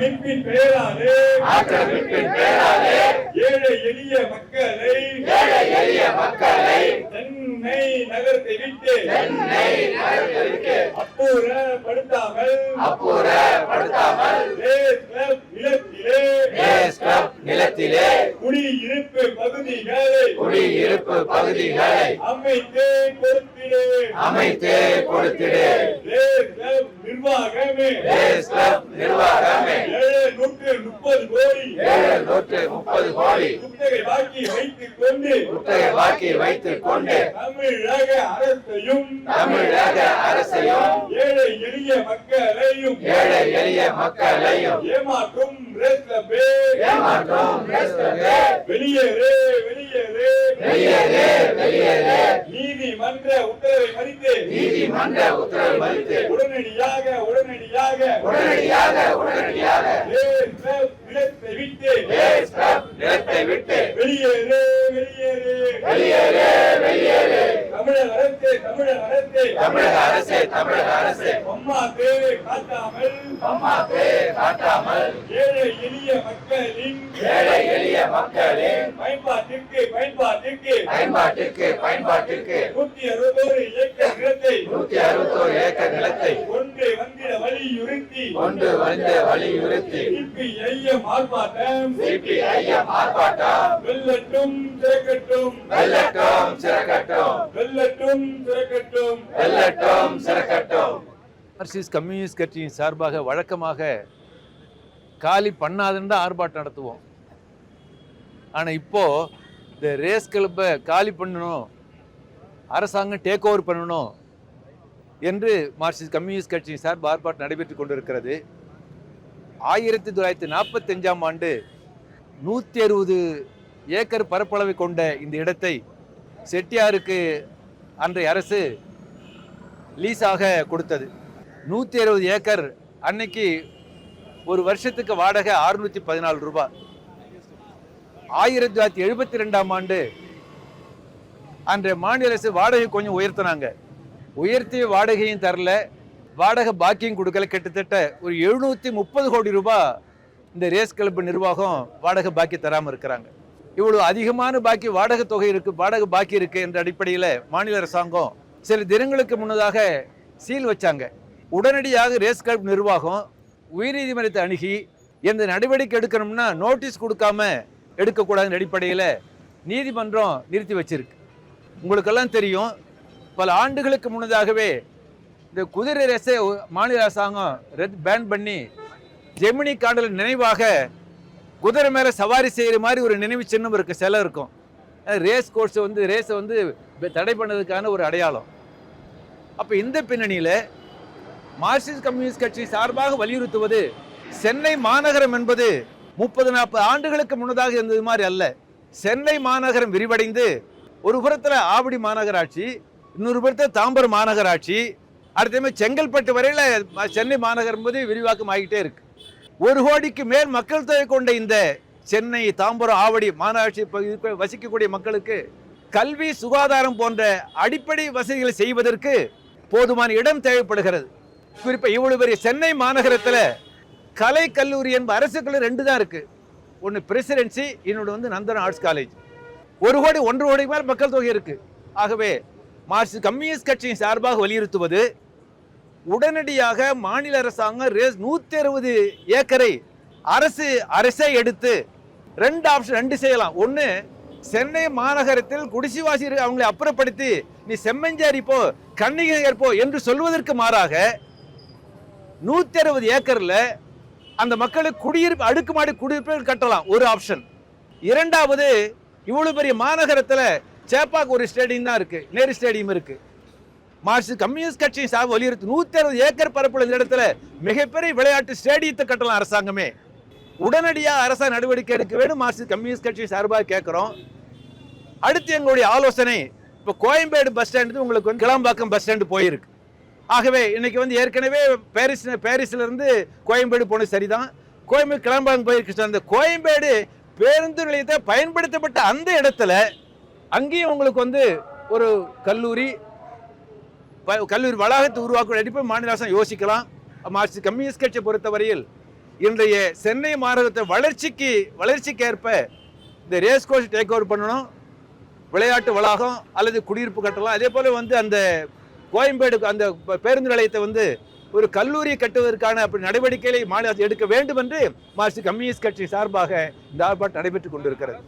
ஆக்கிரமிப்பின் பெயராலே ஆக்கிரமிப்பின் பேராலே ஏழை எளிய மக்களை. ஏழை எளிய மக்களை. சென்னை நகரத்தை விட்டு. சென்னை நகரத்திற்கு அப்புறப்படுத்தாமல் அப்புறப்படுத்தாமல் ரேஸ் கிளப் நிலத்திலே. ரேஸ் கிளப் நிலத்திலே. குடியிருப்பு பகுதிகளை குடியிருப்பு பகுதிகளை அமைத்து கொடுத்திடு. அமைத்து கொடுத்திடு. நிர்வாகமே. நிர்வாகமே. எழுநூற்று முப்பது கோடி. ஏழு நூற்று முப்பது கோடி. குத்தகை பாக்கி வைத்துக் கொண்டு. குத்தகை பாக்கி வைத்துக் கொண்டு. தமிழக அரசையும். தமிழக அரசையும். ஏழை எளிய மக்களையும். ஏழை எளிய மக்களையும். ஏமாற்றும் ரேஸ் கிளப்பே ஏமாற்றும் ரேஸ் கிளப்பே வெளியேறு வெளியேறு. வெளியேறு வெளியேறு. நீதிமன்ற மறித்து நீதிமன்ற உத்தரவு மதித்து உடனடியாக உடனடியாக உடனடியாக உடனடியாக ரேஸ் கிளப் நிலத்தை விட்டு ரேஸ் கிளப் நிலத்தை விட்டு வெளியேறு வெளியேறு வெளியேறு வெளியேறு தமிழக அரசு தமிழக அரசு தமிழக அரசு தமிழக அரசு. அம்மாக்கு காட்டாமல் அம்மாக்கு காட்டாமல் ஏழை எளிய மக்களின் ஏழை எளிய மக்களின் பயன்பாட்டிற்கு பயன்பாட்டிற்கு பயன்பாட்டிற்கு பயன்பாட்டிற்கு. நூத்தி அறுபத்தோரு ஏக்கர் நிலத்தை நூத்தி அறுபத்தோரு ஏக்கர் நிலத்தை ஒன்று வலியுறுத்தி கொண்டு வந்து வலியுறுத்தி சிபிஐஎம் ஆர்ப்பாட்டம் சிபிஐஎம் ஆர்ப்பாட்டம் வெல்லட்டும் திறக்கட்டும் வெல்லட்டும் சிறக்கட்டும். வெல்லட்டும் திறக்கட்டும் வெல்லட்டும் சிறக்கட்டும். மார்க்சிஸ்ட் கம்யூனிஸ்ட் கட்சியின் சார்பாக வழக்கமாக காலி பண்ணாதுன்னு தான் ஆர்ப்பாட்டம் நடத்துவோம். ஆனால் இப்போ இந்த ரேஸ் கிளப்பை காலி பண்ணணும் அரசாங்கம் டேக் ஓவர் பண்ணணும் என்று மார்க்சிஸ்ட் கம்யூனிஸ்ட் கட்சியின் சார்பு ஆர்ப்பாட்டம் நடைபெற்று கொண்டிருக்கிறது. ஆயிரத்தி தொள்ளாயிரத்தி நாற்பத்தஞ்சாம் ஆண்டு நூற்றி அறுபது ஏக்கர் பரப்பளவை கொண்ட இந்த இடத்தை செட்டியாருக்கு அன்றைய அரசு லீஸாக கொடுத்தது. நூற்றி அறுபது ஏக்கர் அன்னைக்கு ஒரு வருஷத்துக்கு வாடகை அறுநூற்றி பதினாலு ரூபாய் ஆயிரத்தி தொள்ளாயிரத்தி எழுபத்தி ரெண்டாம் ஆண்டு அன்றைய மாநில அரசு வாடகை கொஞ்சம் உயர்த்தினாங்க. உயர்த்திய வாடகையும் தரல. வாடகை பாக்கியும் கொடுக்கல. கிட்டத்தட்ட ஒரு எழுநூற்றி முப்பது கோடி ரூபாய் இந்த ரேஸ் கிளப் நிர்வாகம் வாடகை பாக்கி தராமல் இருக்கிறாங்க. இவ்வளோ அதிகமான பாக்கி வாடகை தொகை இருக்குது வாடகை பாக்கி இருக்குது என்ற அடிப்படையில் மாநில அரசாங்கம் சில தினங்களுக்கு முன்னதாக சீல் வச்சாங்க. உடனடியாக ரேஸ் கிளப் நிர்வாகம் உயர்நீதிமன்றத்தை அணுகி எந்த நடவடிக்கை எடுக்கணும்னா நோட்டீஸ் கொடுக்காம எடுக்கக்கூடாதுன்ற அடிப்படையில் நீதிமன்றம் நிறுத்தி வச்சிருக்கு. உங்களுக்கெல்லாம் தெரியும் பல ஆண்டுகளுக்கு முன்னதாகவே இந்த குதிரை ரேஸை மாநில அரசாங்கம் ரெட் பேன் பண்ணி ஜெமினி காண்டல் நினைவாக குதிரை மேலே சவாரி செய்கிற மாதிரி ஒரு நினைவு சின்னம் இருக்கு சிலை இருக்கும். ரேஸ் கோர்ஸை வந்து ரேஸை வந்து தடை பண்ணதுக்கான ஒரு அடையாளம். அப்போ இந்த பின்னணியில் மார்க்சிஸ்ட் கம்யூனிஸ்ட் கட்சி சார்பாக வலியுறுத்துவது சென்னை மாநகரம் என்பது முப்பது நாற்பது ஆண்டுகளுக்கு முன்னதாக இருந்தது மாதிரி அல்ல. சென்னை மாநகரம் விரிவடைந்து ஒரு புறத்தில் ஆவடி மாநகராட்சி எட்நூறு பேர்த்த தாம்பரம் மாநகராட்சி. அடுத்தமே செங்கல்பட்டு வரையில் சென்னை மாநகரம் போது விரிவாக்கம் ஆகிட்டே இருக்கு. ஒரு கோடிக்கு மேல் மக்கள் தொகை கொண்ட இந்த சென்னை தாம்பரம் ஆவடி மாநகராட்சி பகுதி வசிக்கக்கூடிய மக்களுக்கு கல்வி சுகாதாரம் போன்ற அடிப்படை வசதிகளை செய்வதற்கு போதுமான இடம் தேவைப்படுகிறது. குறிப்பாக இவ்வளவு பெரிய சென்னை மாநகரத்தில் கலை கல்லூரி என்ப அரசு கல்லூரி ரெண்டு தான் இருக்குது ஒன்று பிரசிடென்சி இன்னொன்று வந்து நந்தன ஆர்ட்ஸ் காலேஜ். ஒரு கோடி ஒன்று கோடிக்கு மேல் மக்கள் தொகை இருக்கு. ஆகவே மார்க்சிஸ்ட் கம்யூனிஸ்ட் கட்சியின் சார்பாக வலியுறுத்துவது உடனடியாக மாநில அரசாங்கம் ரேஸ் நூற்றி அறுபது ஏக்கரை அரசு அரசே எடுத்து ரெண்டு ஆப்ஷன் ரெண்டு செய்யலாம். ஒன்று சென்னை மாநகரத்தில் குடிசிவாசி அவங்களை அப்புறப்படுத்தி நீ செம்மஞ்சாரி போ கன்னிகை போ என்று சொல்வதற்கு மாறாக நூற்றி அறுபது ஏக்கரில் அந்த மக்களுக்கு குடியிருப்பு அடுக்குமாடி குடியிருப்பு கட்டலாம். ஒரு ஆப்ஷன் இரண்டாவது இவ்வளவு பெரிய மாநகரத்தில் சேப்பாக்கு ஒரு ஸ்டேடியம் தான் இருக்கு. நேரு ஸ்டேடியம் இருக்கு. மார்க்சிஸ்ட் கம்யூனிஸ்ட் கட்சி சார்பு வலியுறுத்தி நூற்றி அறுபது ஏக்கர் பரப்புள்ள இந்த இடத்துல மிகப்பெரிய விளையாட்டு ஸ்டேடியத்தை கட்டலாம் அரசாங்கமே. உடனடியாக அரசாங்க நடவடிக்கை எடுக்க வேண்டும். மார்க்சிஸ்ட் கம்யூனிஸ்ட் கட்சி சார்பாக கேட்குறோம். அடுத்து எங்களுடைய ஆலோசனை இப்போ கோயம்பேடு பஸ் ஸ்டாண்டு உங்களுக்கு வந்து கிளம்பாக்கம் பஸ் ஸ்டாண்டு போயிருக்கு. ஆகவே இன்னைக்கு வந்து ஏற்கனவே பாரிஸ் பாரிஸ்ல இருந்து கோயம்பேடு போனது சரிதான். கோயம்பேடு கிளம்பாங்க போயிருக்கு அந்த கோயம்பேடு பேருந்து நிலையத்தை பயன்படுத்தப்பட்ட அந்த இடத்துல அங்கேயும் உங்களுக்கு வந்து ஒரு கல்லூரி கல்லூரி வளாகத்தை உருவாக்க அடிப்பை மாநில அரசு யோசிக்கலாம். மார்க்சிஸ்ட் கம்யூனிஸ்ட் கட்சியை பொறுத்தவரையில் இன்றைய சென்னை மாநகரத்தை வளர்ச்சிக்கு வளர்ச்சிக்கேற்ப இந்த ரேஸ் கோர்ஸ் டேக் ஓவர் பண்ணணும். விளையாட்டு வளாகம் அல்லது குடியிருப்பு கட்டலாம். அதே போல் வந்து அந்த கோயம்பேடு அந்த பேருந்து நிலையத்தை வந்து ஒரு கல்லூரி கட்டுவதற்கான அப்படி நடவடிக்கைகளை மாநில அரசு எடுக்க வேண்டும் என்று மார்க்சிஸ்ட் கம்யூனிஸ்ட் கட்சி சார்பாக இந்த ஆர்ப்பாட்டம் நடைபெற்றுக் கொண்டிருக்கிறது.